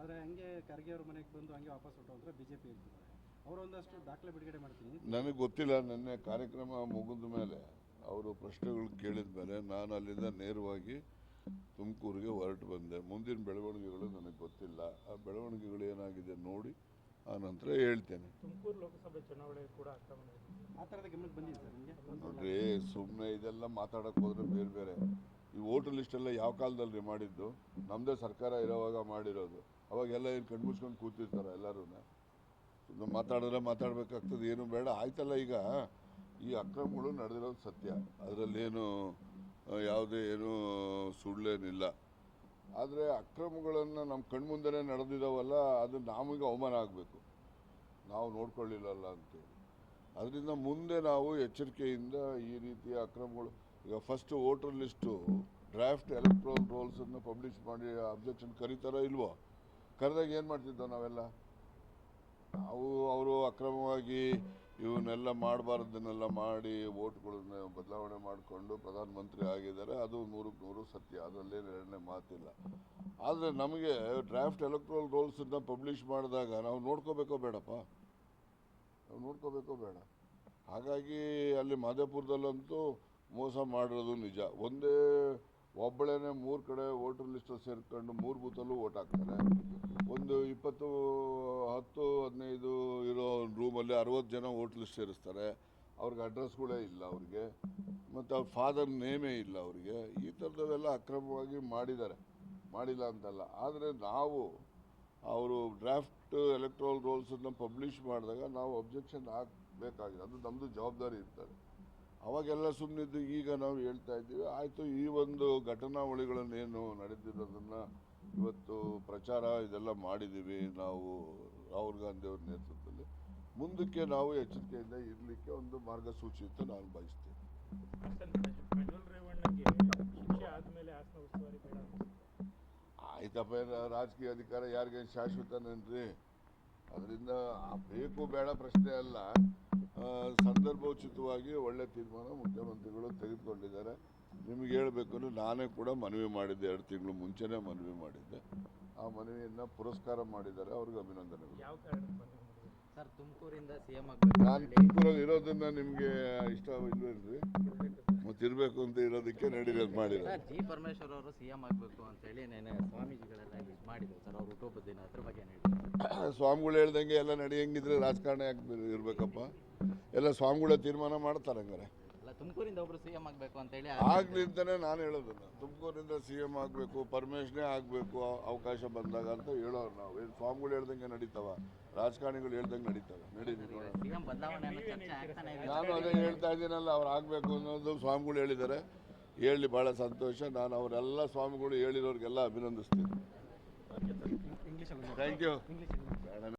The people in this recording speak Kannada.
ಆದರೆ ಹಂಗೆ ಖರ್ಗೆ ಅವ್ರ ಮನೆಗೆ ಬಂದು ಹಂಗೆ ವಾಪಸ್ ಹೊಟ್ಟೋದ್ರೆ ಬಿಜೆಪಿ ಜೆ ಪಿ ಹೇಳ್ತಿದ್ದಾರೆ ಅವರು ಒಂದಷ್ಟು ದಾಖಲೆ ಬಿಡುಗಡೆ ಮಾಡ್ತೀನಿ. ನನಗೆ ಗೊತ್ತಿಲ್ಲ ನಿನ್ನೆ ಕಾರ್ಯಕ್ರಮ ಮುಗಿದ ಮೇಲೆ ಅವರು ಪ್ರಶ್ನೆಗಳು ಕೇಳಿದ ಮೇಲೆ ನಾನು ಅಲ್ಲಿಂದ ನೇರವಾಗಿ ತುಮಕೂರಿಗೆ ಹೊರಟು ಬಂದೆ. ಮುಂದಿನ ಬೆಳವಣಿಗೆಗಳು ನನಗೆ ಗೊತ್ತಿಲ್ಲ. ಆ ಬೆಳವಣಿಗೆಗಳು ಏನಾಗಿದೆ ನೋಡಿ ಆ ನಂತರ ಹೇಳ್ತೇನೆ. ತುಮಕೂರು ಲೋಕಸಭೆ ಚುನಾವಣೆ ಕೂಡ ನೋಡ್ರಿ ಸುಮ್ಮನೆ ಇದೆಲ್ಲ ಮಾತಾಡಕ್ಕೆ ಹೋದ್ರೆ ಬೇರೆ ಬೇರೆ. ಈ ವೋಟರ್ ಲಿಸ್ಟ್ ಎಲ್ಲ ಯಾವ ಕಾಲದಲ್ಲಿ ಮಾಡಿದ್ದು? ನಮ್ಮದೇ ಸರ್ಕಾರ ಇರೋವಾಗ ಮಾಡಿರೋದು. ಅವಾಗೆಲ್ಲ ಏನು ಕಣ್ಮುಚ್ಕೊಂಡು ಕೂತಿರ್ತಾರೆ ಎಲ್ಲರೂ ಮಾತಾಡಿದ್ರೆ ಮಾತಾಡ್ಬೇಕಾಗ್ತದೆ, ಏನು ಬೇಡ. ಆಯ್ತಲ್ಲ ಈಗ. ಈ ಅಕ್ರಮಗಳು ನಡೆದಿರೋದು ಸತ್ಯ. ಅದರಲ್ಲೇನು ಯಾವುದೇ ಏನು ಸುಳ್ಳೇನಿಲ್ಲ. ಆದರೆ ಅಕ್ರಮಗಳನ್ನು ನಮ್ಮ ಕಣ್ಮುಂದೆನೇ ನಡೆದಿದ್ದಾವಲ್ಲ ಅದು ನಮಗೆ ಅವಮಾನ ಆಗಬೇಕು. ನಾವು ನೋಡ್ಕೊಳ್ಳಿಲ್ಲಲ್ಲ ಅಂತೇಳಿ. ಅದರಿಂದ ಮುಂದೆ ನಾವು ಎಚ್ಚರಿಕೆಯಿಂದ ಈ ರೀತಿಯ ಅಕ್ರಮಗಳು ಈಗ first voter list draft electoral ರೋಲ್ಸನ್ನು publish ಮಾಡಿ ಅಬ್ಜೆಕ್ಷನ್ ಕರೀತಾರೋ ಇಲ್ವೋ? ಕರೆದಾಗ ಏನು ಮಾಡ್ತಿದ್ದೋ ನಾವೆಲ್ಲ? ನಾವು ಅವರು ಅಕ್ರಮವಾಗಿ ಇವನ್ನೆಲ್ಲ ಮಾಡಬಾರ್ದನ್ನೆಲ್ಲ ಮಾಡಿ ವೋಟ್ಗಳನ್ನ ಬದಲಾವಣೆ ಮಾಡಿಕೊಂಡು ಪ್ರಧಾನಮಂತ್ರಿ ಆಗಿದ್ದಾರೆ, ಅದು ನೂರಕ್ಕೆ ನೂರು ಸತ್ಯ ಅದರಲ್ಲೇನು ಎರಡನೇ ಮಾತಿಲ್ಲ. ಆದರೆ ನಮಗೆ ಡ್ರಾಫ್ಟ್ ಎಲೆಕ್ಟ್ರೋಲ್ ರೋಲ್ಸನ್ನು ಪಬ್ಲಿಷ್ ಮಾಡಿದಾಗ ನಾವು ನೋಡ್ಕೋಬೇಕೋ ಬೇಡಪ್ಪ? ನಾವು ನೋಡ್ಕೋಬೇಕೋ ಬೇಡ. ಹಾಗಾಗಿ ಅಲ್ಲಿ ಮಾದೇಪುರದಲ್ಲಂತೂ ಮೋಸ ಮಾಡಿರೋದು ನಿಜ. ಒಂದೇ ಒಬ್ಬಳೇನೆ ಮೂರು ಕಡೆ ವೋಟರ್ ಲಿಸ್ಟ್ ಸೇರ್ಕೊಂಡು ಮೂರು ಬೂತಲ್ಲೂ ಓಟ್ ಹಾಕ್ತಾರೆ. ಒಂದು ಇಪ್ಪತ್ತು, ಹತ್ತು, ಹದಿನೈದು ಇರೋ ರೂಮಲ್ಲಿ ಅರವತ್ತು ಜನ ವೋಟ್ ಲಿಸ್ಟ್ ಸೇರಿಸ್ತಾರೆ. ಅವ್ರಿಗೆ ಅಡ್ರೆಸ್ಗಳೇ ಇಲ್ಲ ಅವ್ರಿಗೆ. ಮತ್ತು ಅವ್ರ ಫಾದರ್ ನೇಮೇ ಇಲ್ಲ ಅವ್ರಿಗೆ. ಈ ಥರದವೆಲ್ಲ ಅಕ್ರಮವಾಗಿ ಮಾಡಿದ್ದಾರೆ. ಮಾಡಿಲ್ಲ ಅಂತಲ್ಲ. ಆದರೆ ನಾವು ಅವರು ಡ್ರಾಫ್ಟ್ ಎಲೆಕ್ಟ್ರಲ್ ರೋಲ್ಸನ್ನು ಪಬ್ಲಿಷ್ ಮಾಡಿದಾಗ ನಾವು ಅಬ್ಜೆಕ್ಷನ್ ಹಾಕಬೇಕಾಗಿದೆ. ಅದು ನಮ್ಮದು ಜವಾಬ್ದಾರಿ ಇರ್ತದೆ. ಅವಾಗೆಲ್ಲ ಸುಮ್ಮನಿದ್ದು ಈಗ ನಾವು ಹೇಳ್ತಾ ಇದ್ದೀವಿ. ಆಯಿತು, ಈ ಒಂದು ಘಟನಾವಳಿಗಳನ್ನೇನು ನಡೆದಿರೋದನ್ನು ಇವತ್ತು ಪ್ರಚಾರ ಇದೆಲ್ಲ ಮಾಡಿದ್ದೀವಿ ನಾವು ರಾಹುಲ್ ಗಾಂಧಿ ಅವ್ರ ನೇತೃತ್ವದಲ್ಲಿ. ಮುಂದಕ್ಕೆ ನಾವು ಎಚ್ಚರಿಕೆಯಿಂದ ಇರಲಿಕ್ಕೆ ಒಂದು ಮಾರ್ಗಸೂಚಿ ಅಂತ ನಾನು ಬಯಸ್ತೀನಿ. ಆಯ್ತಪ್ಪ, ರಾಜಕೀಯ ಅಧಿಕಾರ ಯಾರಿಗೇನು ಶಾಶ್ವತನೇನ್ರಿ? ಅದರಿಂದ ಬೇಕು ಬೇಡ ಪ್ರಶ್ನೆ ಅಲ್ಲ. ಸಂದರ್ಭೋಚಿತವಾಗಿ ಒಳ್ಳೆ ತೀರ್ಮಾನ ಮುಖ್ಯಮಂತ್ರಿಗಳು ತೆಗೆದುಕೊಂಡಿದ್ದಾರೆ. ನಿಮಗೆ ಹೇಳಬೇಕು ಅಂದ್ರೆ ನಾನೇ ಕೂಡ ಮನವಿ ಮಾಡಿದ್ದೆ, ಎರಡು ತಿಂಗಳು ಮುಂಚೆನೇ ಮನವಿ ಮಾಡಿದ್ದೆ. ಆ ಮನವಿಯನ್ನು ಪುರಸ್ಕಾರ ಮಾಡಿದ್ದಾರೆ. ಅವ್ರಿಗೆ ಅಭಿನಂದನೆಗಳು. ಸರ್ ತುಮಕೂರಿಂದ ಸಿಎಂ ಆಗಬೇಕು. ನಾನು ತುಮಕೂರಲ್ಲಿ ಇರೋದನ್ನ ನಿಮಗೆ ಇಷ್ಟ ಇಲ್ವೇನ್ರಿ ಮತ್ತೆ ಇರಬೇಕು ಅಂತ ಇರೋದಕ್ಕೆ ನಡೀರೋದು ಮಾಡಿಲ್ಲ ಜಿ ಪರಮೇಶ್ವರ್ ಅವರು ಸಿಎಂ ಆಗಬೇಕು ಅಂತೇಳಿ ನೆನೆ ಸ್ವಾಮೀಜಿಗಳೆಲ್ಲ ವಿಶ್ ಮಾಡಿದ್ರು ಸರ್ ಅವ್ರ ಹುಟ್ಟುಹಬ್ಬದ ದಿನ ಅದ್ರ ಬಗ್ಗೆ ಹೇಳಿ ಸ್ವಾಮಿಗಳು ಹೇಳ್ದಂಗೆ ಎಲ್ಲ ನಡೆಯಂಗಿದ್ರೆ ರಾಜಕಾರಣ ಯಾಕೆ ಇರಬೇಕಪ್ಪ. ಎಲ್ಲ ಸ್ವಾಮಿಗಳ ತೀರ್ಮಾನ ಮಾಡ್ತಾರೆ ಹಂಗಾರೆ. ತುಮಕೂರಿಂದ ಒಬ್ರು ಸಿಎಂ ಆಗಬೇಕು ಅಂತೇಳಿ ಆಗ್ಲಿ ಅಂತಾನೆ ನಾನು ಹೇಳೋದನ್ನ. ತುಮಕೂರಿಂದ ಸಿ ಎಂ ಆಗಬೇಕು ಪರಮೇಶ್ನೇ ಆಗಬೇಕು ಅವಕಾಶ ಬಂದಾಗ ಅಂತ ಹೇಳೋರು ನಾವು. ಏನು ಸ್ವಾಮಿಗಳು ಹೇಳ್ದಂಗೆ ನಡೀತಾವ? ರಾಜಕಾರಣಿಗಳು ಹೇಳ್ದಂಗೆ ನಡೀತಾವೆ? ನಡೀತಿ ನೋಡೋಣ. ಸಿಎಂ ಬದಲಾವಣೆ ಅನ್ನೋ ಚರ್ಚೆ ಆಗ್ತಾನೆ ಇದೆ. ನಾನು ಅದೇ ಹೇಳ್ತಾ ಇದ್ದೀನಲ್ಲ ಅವ್ರು ಆಗಬೇಕು ಅನ್ನೋದು ಸ್ವಾಮಿಗಳು ಹೇಳಿದ್ದಾರೆ. ಹೇಳಿ ಭಾಳ ಸಂತೋಷ. ನಾನು ಅವರೆಲ್ಲ ಸ್ವಾಮಿಗಳು ಹೇಳಿರೋರಿಗೆಲ್ಲ ಅಭಿನಂದಿಸ್ತೀನಿ. Thank you